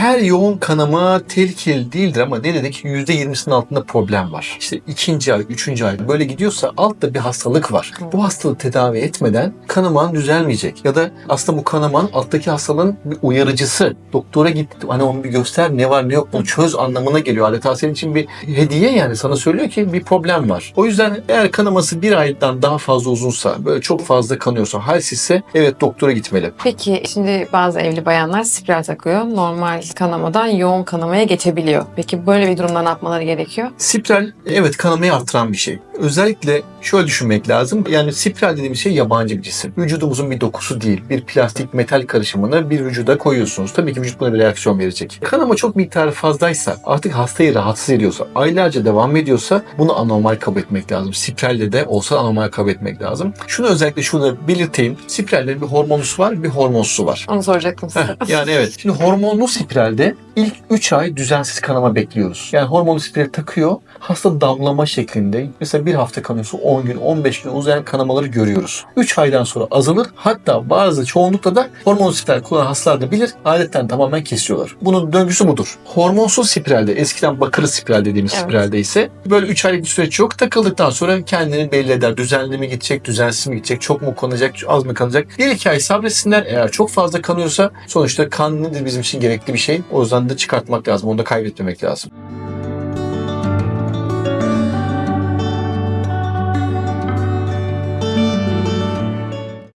Her yoğun kanama tehlikeli değildir ama ne dedik? %20'sinin altında problem var. İşte ikinci ay, üçüncü ay böyle gidiyorsa altta bir hastalık var. Bu hastalığı tedavi etmeden kanaman düzelmeyecek. Ya da aslında bu kanaman alttaki hastalığın bir uyarıcısı. Doktora git hani onu bir göster ne var ne yok bunu çöz anlamına geliyor. Adeta senin için bir hediye yani sana söylüyor ki bir problem var. O yüzden eğer kanaması bir aydan daha fazla uzunsa böyle çok fazla kanıyorsa halsizse evet doktora gitmeli. Peki şimdi bazı evli bayanlar spiral takıyor. Normal kanamadan yoğun kanamaya geçebiliyor. Peki böyle bir durumda ne yapmaları gerekiyor? Spiral evet kanamayı artıran bir şey. Özellikle şöyle düşünmek lazım. Yani spiral dediğimiz şey yabancı bir cisim. Vücudumuzun bir dokusu değil. Bir plastik metal karışımını bir vücuda koyuyorsunuz. Tabii ki vücut buna bir reaksiyon verecek. Kanama çok miktarı fazlaysa, artık hastayı rahatsız ediyorsa, aylarca devam ediyorsa bunu anormal kabul etmek lazım. Spiralle de olsa anormal kabul etmek lazım. Şunu özellikle şunu belirteyim. Spirallerin bir hormonusu var, bir hormonsuzu var. Onu soracaktım size. Heh, yani evet. Şimdi hormonlu spiralde ilk 3 ay düzensiz kanama bekliyoruz. Yani hormonlu spiral takıyor. Hasta damlama şeklinde. Mesela bir hafta kanıyorsa 10 gün, 15 gün uzayan kanamaları görüyoruz. 3 aydan sonra azalır. Hatta bazı çoğunlukla da hormonlu spiral kullanan hastalar da bilir. Adetten tamamen kesiyorlar. Bunun döngüsü budur. Hormonsuz spiralde, eskiden bakırlı spiral dediğimiz Evet. spiralde ise böyle 3 aylık bir süreç yok. Takıldıktan sonra kendini belli eder. Düzenli mi gidecek, düzensiz mi gidecek, çok mu kanacak, az mı kanacak. 1-2 ay sabretsinler. Eğer çok fazla kanıyorsa sonuçta kan nedir bizim için gerekli bir şey. O yüzden çıkartmak lazım. Onu da kaybetmemek lazım.